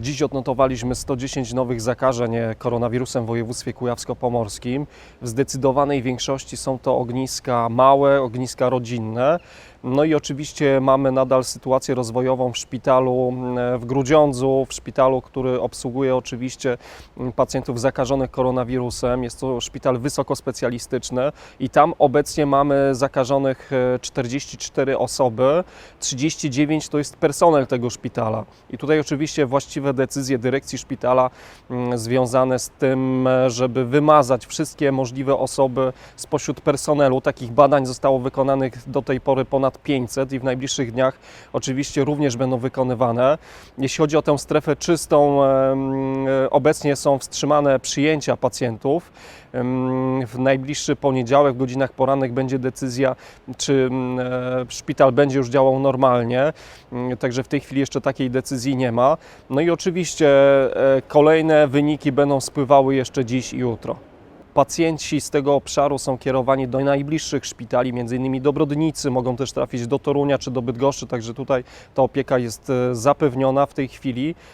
Dziś odnotowaliśmy 110 nowych zakażeń koronawirusem w województwie kujawsko-pomorskim. W zdecydowanej większości są to ogniska małe, ogniska rodzinne. No i oczywiście mamy nadal sytuację rozwojową w szpitalu mm, w Grudziądzu, w szpitalu, który obsługuje oczywiście mm, pacjentów zakażonych koronawirusem. Jest to szpital wysokospecjalistyczny i tam obecnie mamy zakażonych e, 44 osoby, 39 to jest personel tego szpitala. I tutaj oczywiście właściwe decyzje dyrekcji szpitala mm, związane z tym, e, żeby wymazać wszystkie możliwe osoby spośród personelu. Takich badań zostało wykonanych do tej pory ponad 500 i w najbliższych dniach oczywiście również będą wykonywane. Jeśli chodzi o tę strefę czystą, obecnie są wstrzymane przyjęcia pacjentów. W najbliższy poniedziałek w godzinach porannych będzie decyzja, czy e, szpital będzie już działał normalnie. Mm, Także w tej chwili jeszcze takiej decyzji nie ma. No i oczywiście e, kolejne wyniki będą spływały jeszcze dziś i jutro. Pacjenci z tego obszaru są kierowani do najbliższych szpitali, innymi do Brodnicy, mogą też trafić do Torunia czy do Bydgoszczy, także tutaj ta opieka jest e, zapewniona w tej chwili.